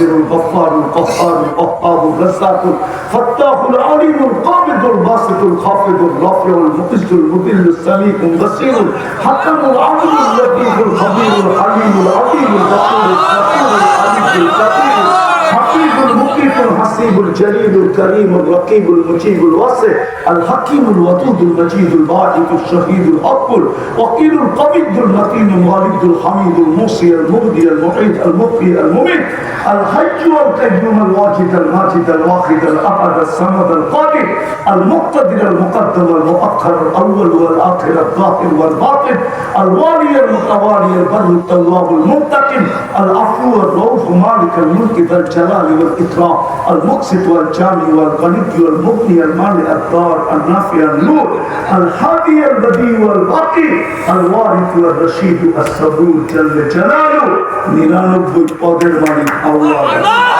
الغفار القهار القهار الرزاق الفتاح العليم القابض الباسط الخافض الرافع المقص المذل السميع البصير الحكم العدل اللطيف الخبير الحليم العظيم الغفور الشكور الحليم الكبير حفيظ المقيت الحسيب الجليل الكريم الرقيب المجيب الواسع الحكيم الودود المجيد الباعث الشهيد الحق الوكيل القبيض المتين الغالب الحميد الموصي المبدي المعيد المبقي المميت الحج والقيوم الواجد الماجد الواحد الاحد الصمد القادر المقتدر المقدم المؤخر الأول والآخر الظاهر والباطن الوالي المتوالي البر التواب المنتقم العفو الرؤوف مالك الملك ذا الجلال والإكرام المقسط والجامع والغني والمغني المانع الدار النافع النور الهادي البديع والباقي الوارث والرشيد الصبور جل جلاله নিরানব্বই পদের মালিক আল্লাহ।